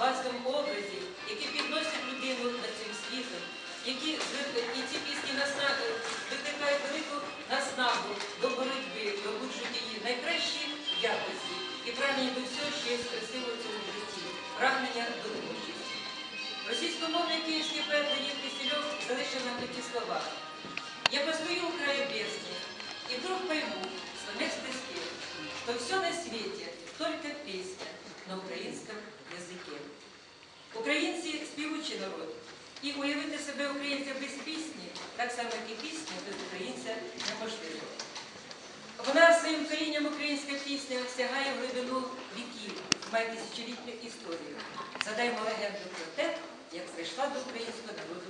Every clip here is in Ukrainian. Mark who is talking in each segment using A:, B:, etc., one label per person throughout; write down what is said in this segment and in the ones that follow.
A: басом образів, які підносять людину над цим світом, які і ці пісні викликають велику наснагу до боротьби, добуджують її найкращі якості і прагнення до всього, що є красиво в цьому житті, прагнення до творчості. Російськомовний київський поет Леонід Кисельов залишив нам такі слова. Я постою у краю бездны, и вдруг пойму, что вместо стих, что все на свете только песня на українському язикі. Українці співучий народ. І уявити себе українця без пісні, так само, як і пісня без українця неможливо. Вона своїм корінням українська пісня сягає в глибину віків, має тисячолітню історію. Задаймо легенду про те, як прийшла до українського народу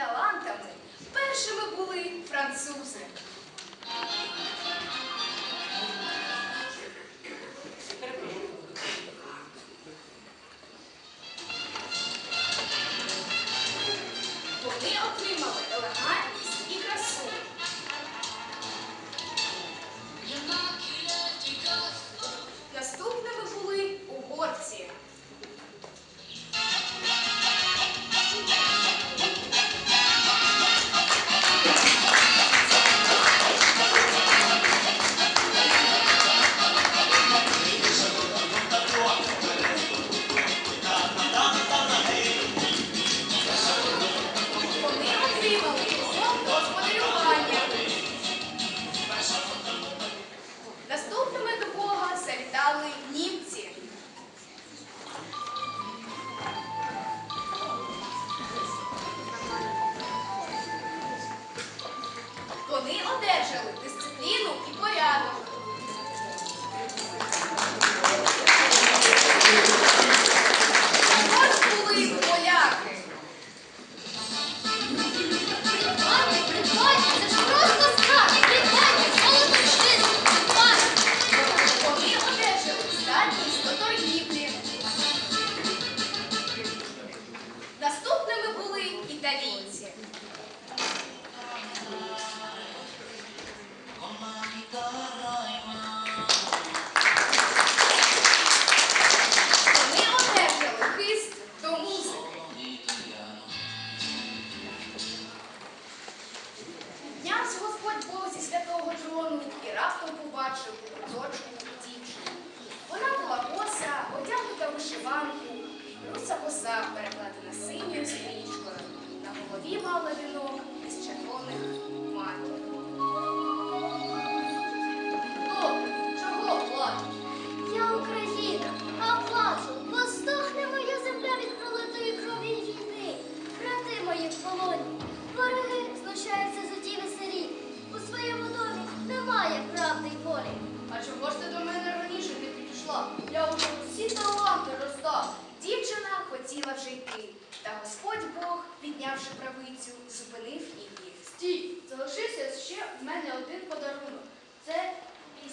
B: талантами. Першими були французи. Зупинив її.
C: Стій, залишився ще в мене один подарунок. Це із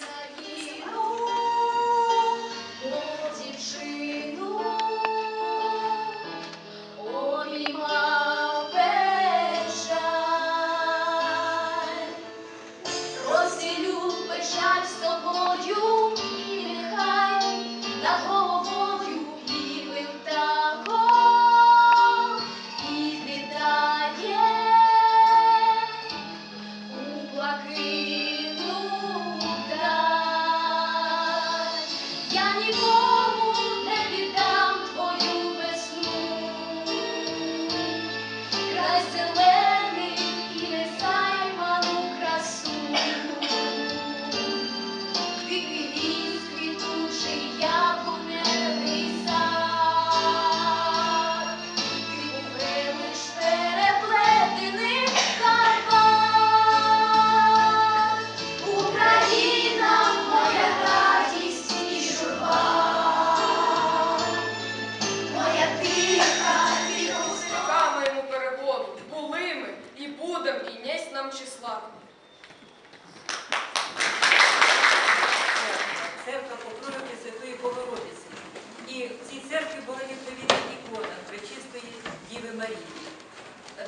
C: була відповідна ікона Пречистої Діви Марії.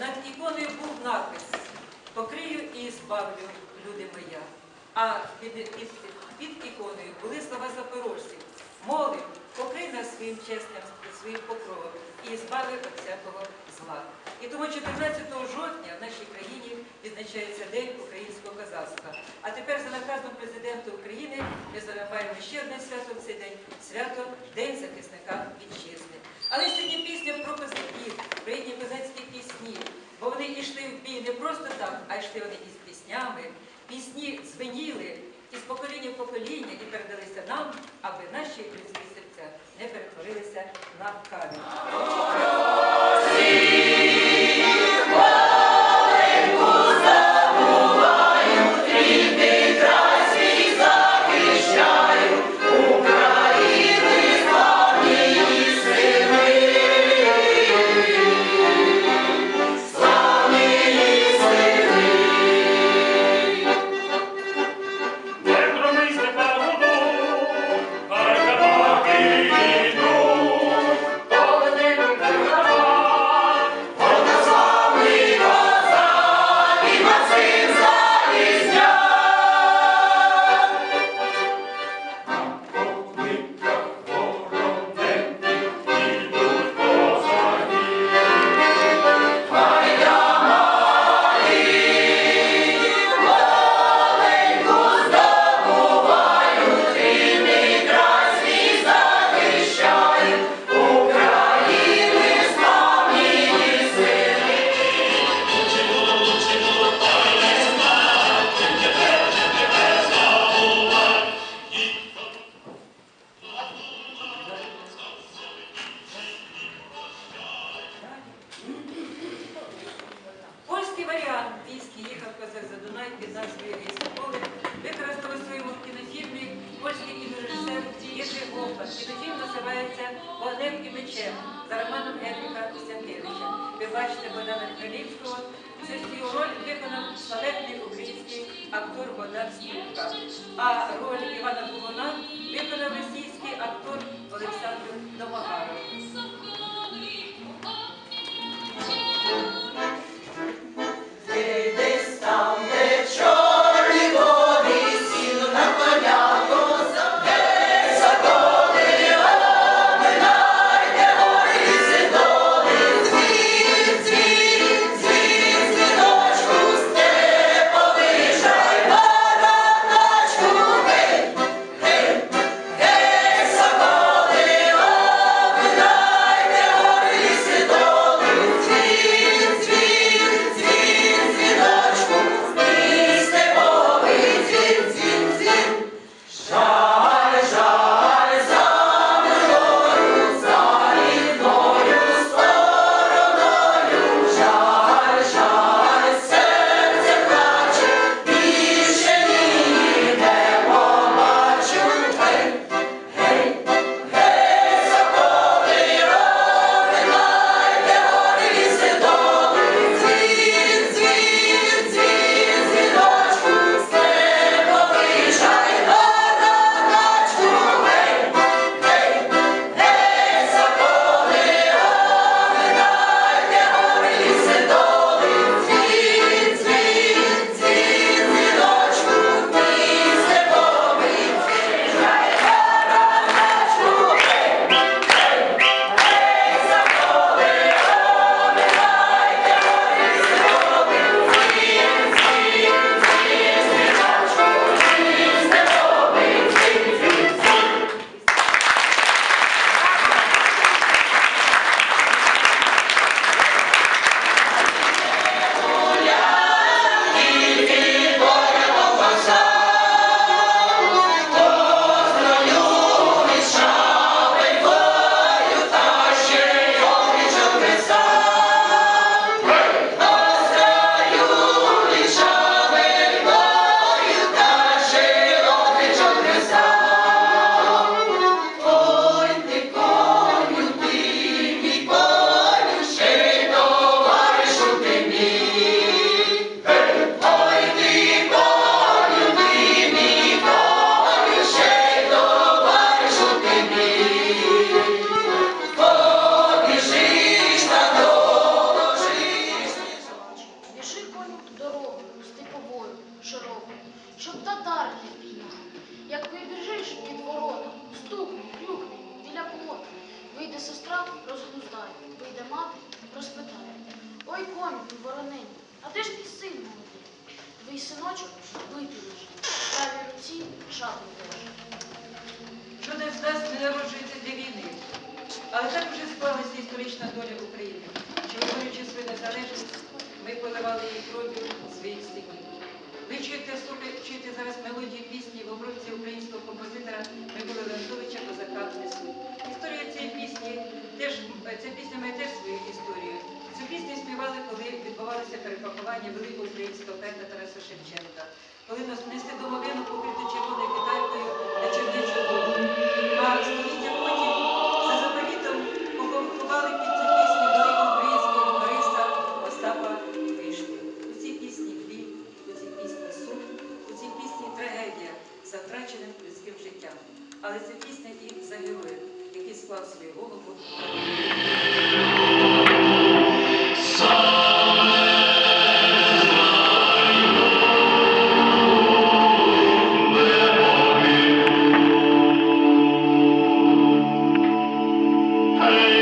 C: Над іконою був
A: напис Покрию і збавлю, люди моя. А під, під, під іконою були слова запорожців. Молим, покрий нас своїм чесним, своїм покриттям і збави від всякого зла. І тому 14 жовтня в нашій країні відзначається День українського козацтва. А тепер за наказом президента України ми маємо ще одне свято в цей день свято День захисника вітчизни. Але сьогодні пісня про козаків, про їхні козацькі пісні, бо вони йшли в бій не просто так, а йшли вони із піснями. Пісні звеніли із покоління в покоління і передалися нам, аби наші серця не перетворилися на камінь.
D: Твій синочок випій в руці шаблю держить.
A: Чудес дасть не народжується для війни. Але так вже склалася історична доля України, що виборючи свою незалежність, ми поливали її кров'ю своїх стихій. Ви чуєте, чуєте зараз мелодію пісні в обробці українського композитора Миколи Леонтовича Козака Несу. Історія цієї пісні теж ця пісня має теж свою історію. Цю пісню співали, коли відбувалося перепакування великого українського поета Тараса Шевченка, коли нас несли домовину покриту червоною китайкою
C: Hallelujah.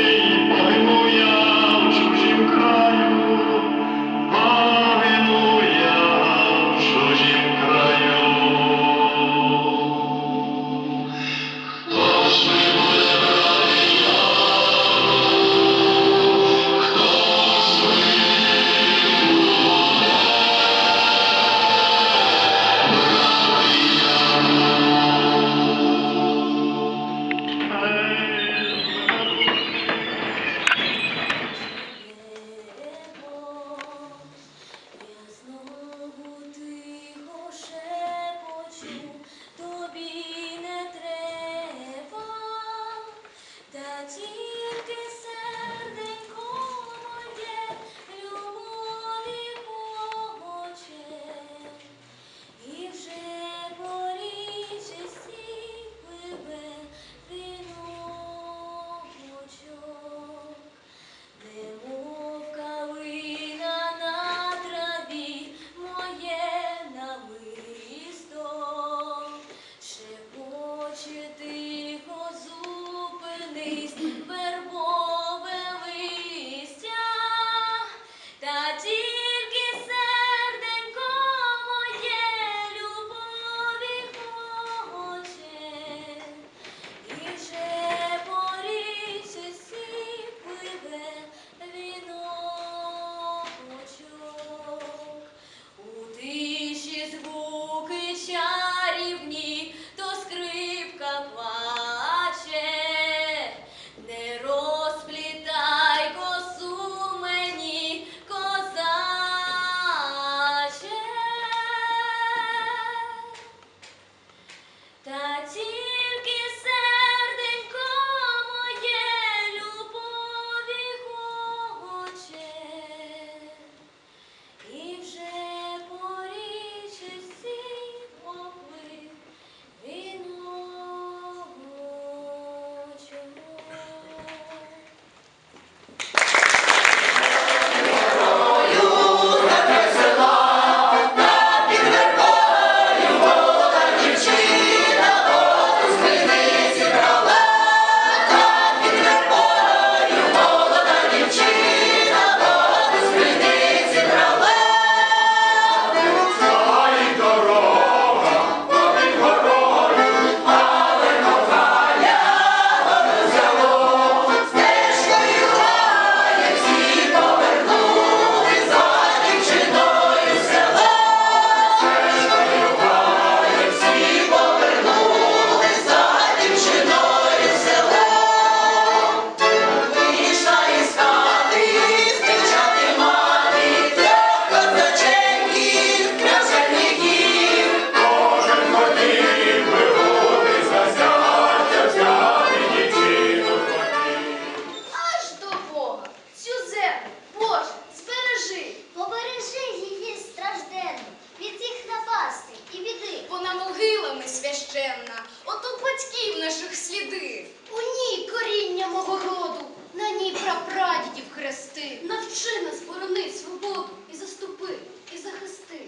C: Наших сліди.
E: У ній коріння мого роду, на ній прапрадідів хрести.
C: Навчи нас боронить свободу і заступи, і захисти.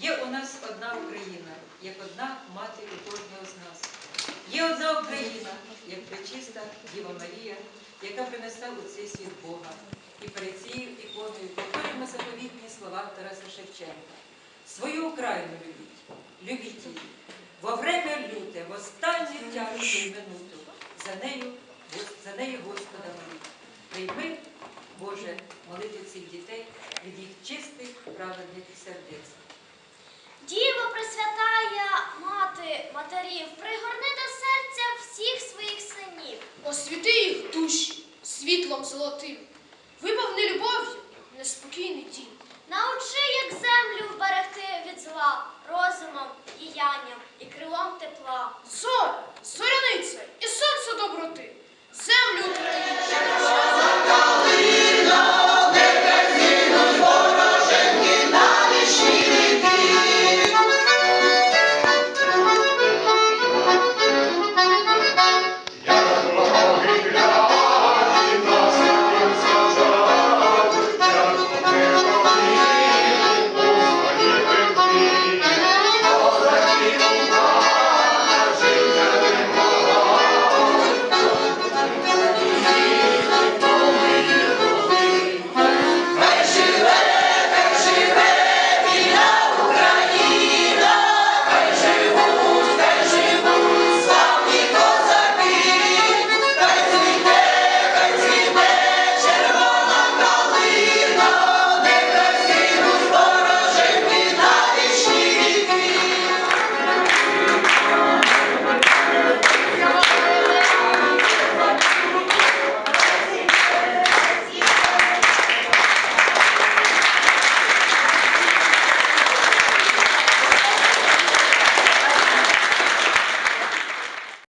A: Є у нас одна Україна, як одна мати у кожного з нас. Є одна Україна, як пречиста Діва Марія, яка принесла у цей світ Бога. І перед цією іконою повторюємо заповітні слова Тараса Шевченка. Свою Україну любіть, любіть її. Во время люте, в останню тяжку минуту, за нею, за нею Господа моліть. Прийми, Боже, молитву цих дітей від їх чистих, праведних сердець.
F: Діво Пресвятая Мати матерів, пригорни до серця всіх своїх синів.
B: Освіти їх